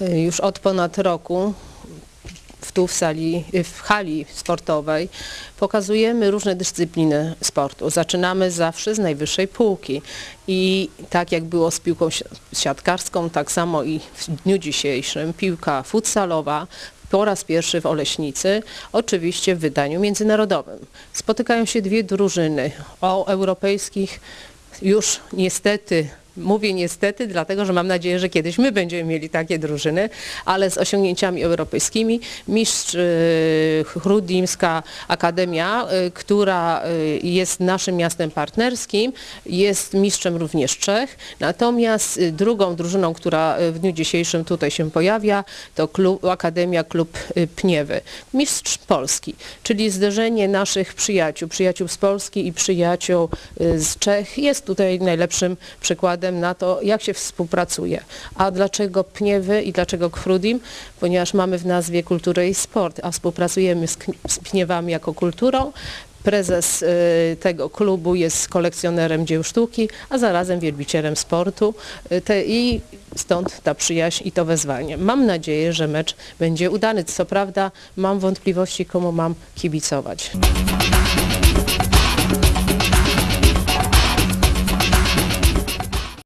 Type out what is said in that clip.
już od ponad roku tu w, sali, w hali sportowej pokazujemy różne dyscypliny sportu. Zaczynamy zawsze z najwyższej półki i tak jak było z piłką si- siatkarską, tak samo i w dniu dzisiejszym piłka futsalowa po raz pierwszy w Oleśnicy, oczywiście w wydaniu międzynarodowym. Spotykają się dwie drużyny o europejskich już niestety, mówię niestety, dlatego że mam nadzieję, że kiedyś my będziemy mieli takie drużyny, ale z osiągnięciami europejskimi. Mistrz y, Chrudimska Akademia, y, która y, jest naszym miastem partnerskim, jest mistrzem również Czech. Natomiast drugą drużyną, która w dniu dzisiejszym tutaj się pojawia, to klub, Akademia Klub Pniewy. Mistrz Polski, czyli zderzenie naszych przyjaciół, przyjaciół z Polski i przyjaciół z Czech jest tutaj najlepszym przykładem na to, jak się współpracuje. A dlaczego Pniewy i dlaczego Krudim? Ponieważ mamy w nazwie kulturę i sport, a współpracujemy z, z Pniewami jako kulturą. Prezes y, tego klubu jest kolekcjonerem dzieł sztuki, a zarazem wielbicielem sportu y, te, i stąd ta przyjaźń i to wezwanie. Mam nadzieję, że mecz będzie udany. Co prawda mam wątpliwości, komu mam kibicować.